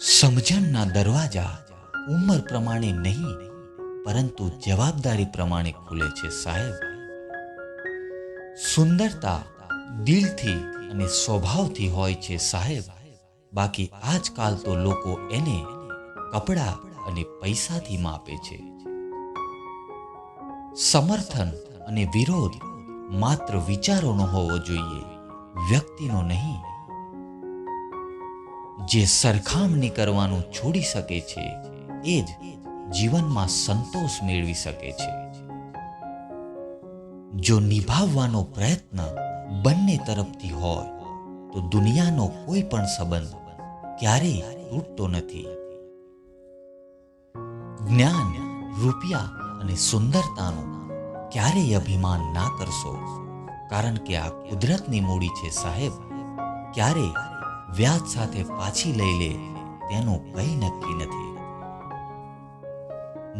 સમજણના દરવાજા ઉંમર પ્રમાણે નહીં, પરંતુ જવાબદારી પ્રમાણે ખુલે છે સાહેબ. સુંદરતા દિલથી અને સ્વભાવથી હોય છે સાહેબ. બાકી આજકાલ તો લોકો એને કપડા અને પૈસાથી માપે છે. સમર્થન અને વિરોધ માત્ર વિચારોનો હોવો જોઈએ, વ્યક્તિનો નહીં. જે સરખામણી કરવાનું છોડી શકે છે, એ જ જીવનમાં સંતોષ મેળવી શકે છે. જો નિભાવવાનો પ્રયત્ન બંને તરફથી હોય, તો દુનિયાનો કોઈ પણ સંબંધ ક્યારેય તૂટતો નથી. જ્ઞાન, રૂપિયા અને સુંદરતાનું ક્યારેય અભિમાન ના કરશો, કારણ કે આ કુદરતની મૂડી છે સાહેબ. ક્યારે વ્યાજ સાથે પાછી લઈ લે, તેનું કંઈ નક્કી નથી.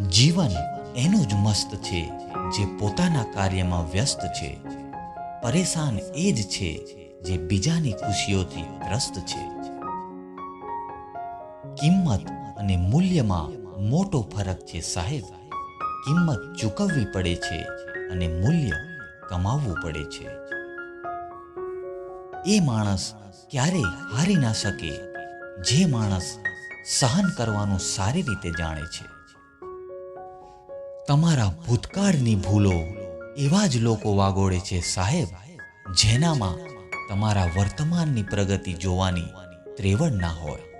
જીવન એનું જ મસ્ત છે, જે પોતાના કાર્યમાં વ્યસ્ત છે. પરેશાન એ જ છે, જે બીજાની ખુશીઓથી ત્રસ્ત છે. કિંમત અને મૂલ્યમાં મોટો ફરક છે સાહેબ. કિંમત ચૂકવવી પડે છે અને મૂલ્ય કમાવવું પડે છે. એ માણસ ક્યારેય હારી ના શકે. જે માણસ સહન કરવાનું સારી રીતે જાણે છે. તમારા ભૂતકાળની ભૂલો એવા જ લોકો વાગોળે છે સાહેબ, જેનામાં તમારા વર્તમાનની પ્રગતિ જોવાની ત્રેવડ ના હોય.